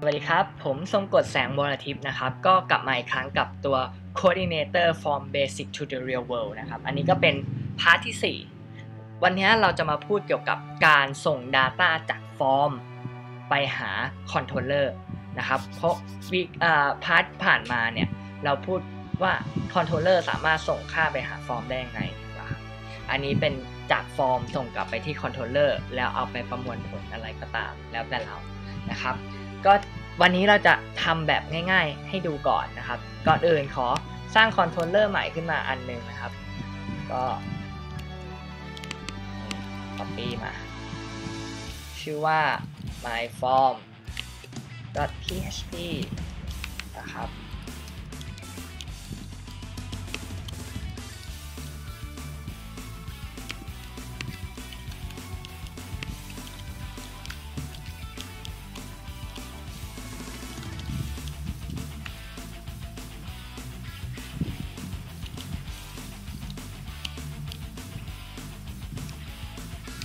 สวัสดีครับ ผมทรงกฎแสงบรทิพย์นะครับ ก็กลับมาอีกครั้งกับตัว Coordinator from Basic to the Real World นะครับ อันนี้ก็เป็นพาร์ทที่ 4 วันนี้เราจะมาพูดเกี่ยวกับการส่ง Data จากฟอร์ม ไปหาคอนโทรลเลอร์นะครับ เพราะวิพาร์ทผ่านมาเนี่ย เราพูดว่าคอนโทรลเลอร์สามารถส่งค่าไปหาฟอร์มได้ยังไงอันนี้เป็นจากฟอร์มส่งกลับไปที่คอนโทรลเลอร์แล้วเอาไปประมวลผลอะไรก็ตามแล้วแต่เรานะครับ ก็วันนี้เราจะทำแบบง่ายๆ ให้ดูก่อนนะครับ ก่อนอื่นขอสร้างคอนโทรลเลอร์ใหม่ขึ้นมาอันหนึ่งนะครับ ก็ copy มา ชื่อว่า myform php นะครับ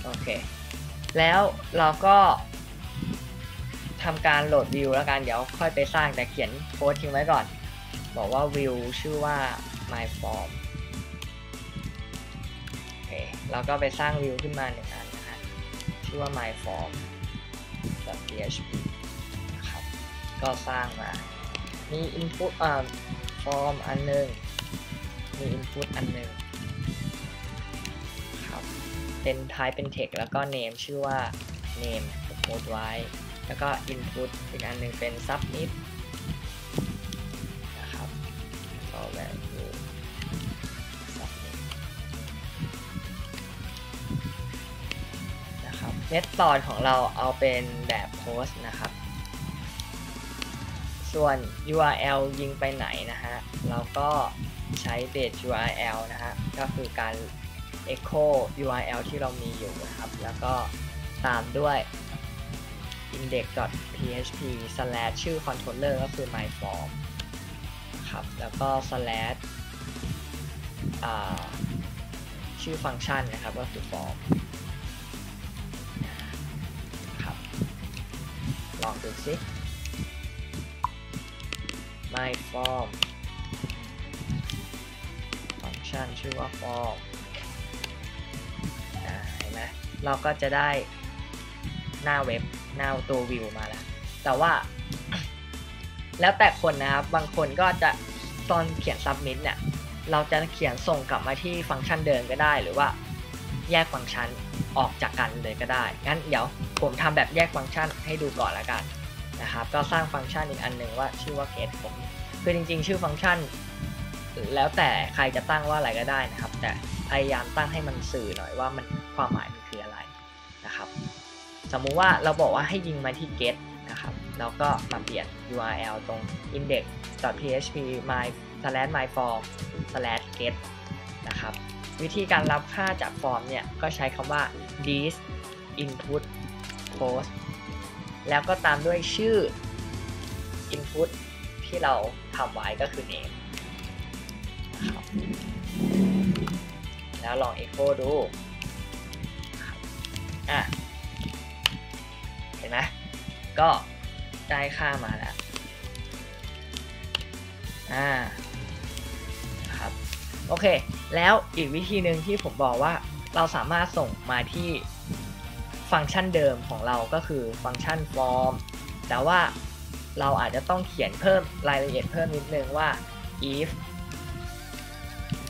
โอเค แล้วเราก็ทำการโหลดวิวแล้วกัน เดี๋ยวค่อยไปสร้างแต่เขียนโค้ดทิ้งไว้ก่อน บอกว่าวิวชื่อว่า my form โอเค เราก็ไปสร้างวิวขึ้นมาหนึ่งอันนะฮะ ชื่อว่า my form php นะครับ ก็สร้างมา มี input อ่า form อันหนึ่งมี input อันหนึ่ง เป็น type เป็น text แล้วก็ name ชื่อว่า name สมมติไว้ แล้วก็ input อีกอันหนึ่งเป็น submit นะครับ ก็ value submit นะครับ method ของเราเอาเป็นแบบ post นะครับ ส่วน URL ยิงไปไหนนะฮะ เราก็ใช้ base URL นะฮะ ก็คือการ echo URL ที่เรามีอยู่นะครับ แล้วก็ตามด้วย index.php slash ชื่อ controller ก็คือ myform ครับ แล้วก็ slash ชื่อฟังก์ชันนะครับก็คือ form ครับลองดูซิ myform ฟังก์ชันชื่อว่า form เราก็จะได้หน้าเว็บหน้าตัววิวมาแล้ว แต่ว่า แล้วแต่คนนะครับ บางคนก็จะตอนเขียน submit เนี่ย เราจะเขียนส่งกลับมาที่ฟังก์ชันเดิมก็ได้ หรือว่าแยกฟังก์ชันออกจากกันเลยก็ได้ งั้นเดี๋ยวผมทำแบบแยกฟังก์ชันให้ดูก่อนละกันนะครับ ก็สร้างฟังก์ชันอีกอันหนึ่งว่าชื่อว่า get ผมคือจริง ๆ ชื่อฟังก์ชัน แล้วแต่ใครจะตั้งว่าอะไรก็ได้นะครับ แต่พยายามตั้งให้มันสื่อหน่อยว่ามันความหมายมันคือ สมมุติว่าเราบอกว่าให้ยิงมาที่ get นะครับแล้วก็มาเปลี่ยน URL ตรง index.php my slash my form slash get นะครับวิธีการรับค่าจากฟอร์มเนี่ย ก็ใช้คำว่า this input post แล้วก็ตามด้วยชื่อ input ที่เราทำไว้ก็คือ name นะครับแล้วลอง echo ดูอะ ห็นไหมก็ได้ค่ามาแล้วอ่าครับโอเค แล้วอีกวิธีหนึ่งที่ผมบอกว่าเราสามารถส่งมาที่ฟังก์ชันเดิมของเราก็คือฟังก์ชัน form แต่ว่าเราอาจจะต้องเขียนเพิ่มรายละเอียดเพิ่มนิดนึงว่า if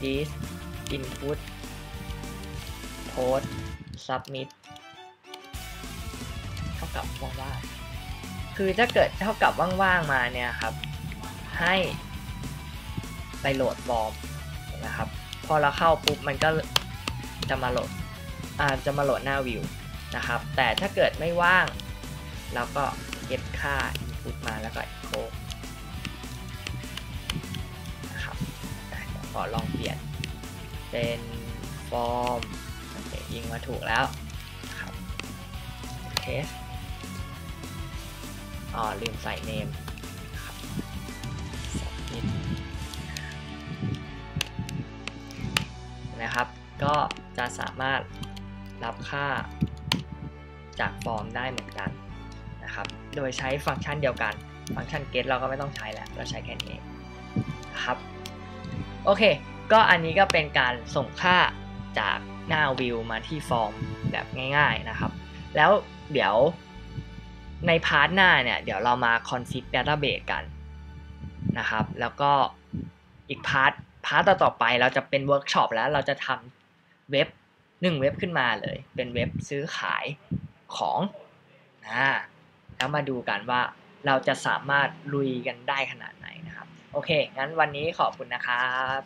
this input post submit กับว่างๆคือถ้าเกิดเท่ากับว่างๆมาเนี่ยครับให้ไปโหลดฟอร์มนะครับ พอเราเข้าปุ๊บมันก็จะมาโหลดอ่าจะมาโหลดหน้าวิวนะครับ แต่ถ้าเกิดไม่ว่างเราก็เก็บค่า input มาแล้วก็ echo นะครับขอลองเปลี่ยนเป็นฟอร์มโอเคยิงมาถูกแล้วครับเทส อ๋อลืมใส่เนมนะครับ ก็จะสามารถรับค่าจากฟอร์มได้เหมือนกันนะครับ โดยใช้ฟังก์ชันเดียวกัน ฟังก์ชัน get เราก็ไม่ต้องใช้แล้ว เราใช้แค่นี้นะครับ โอเค ก็อันนี้ก็เป็นการส่งค่าจากหน้าวิวมาที่ฟอร์มแบบง่าย ๆนะครับ แล้วเดี๋ยว ในพาร์ทหน้าเนี่ยเดี๋ยวเรามา config database กันนะครับ แล้วก็อีกพาร์ทพาร์ทต่อไปเราจะเป็นเวิร์กช็อปแล้วเราจะทำเว็บหนึ่งเว็บขึ้นมาเลย เป็นเว็บซื้อขายของนะแล้วมาดูกันว่าเราจะสามารถลุยกันได้ขนาดไหนนะครับ โอเค งั้นวันนี้ขอบคุณนะครับ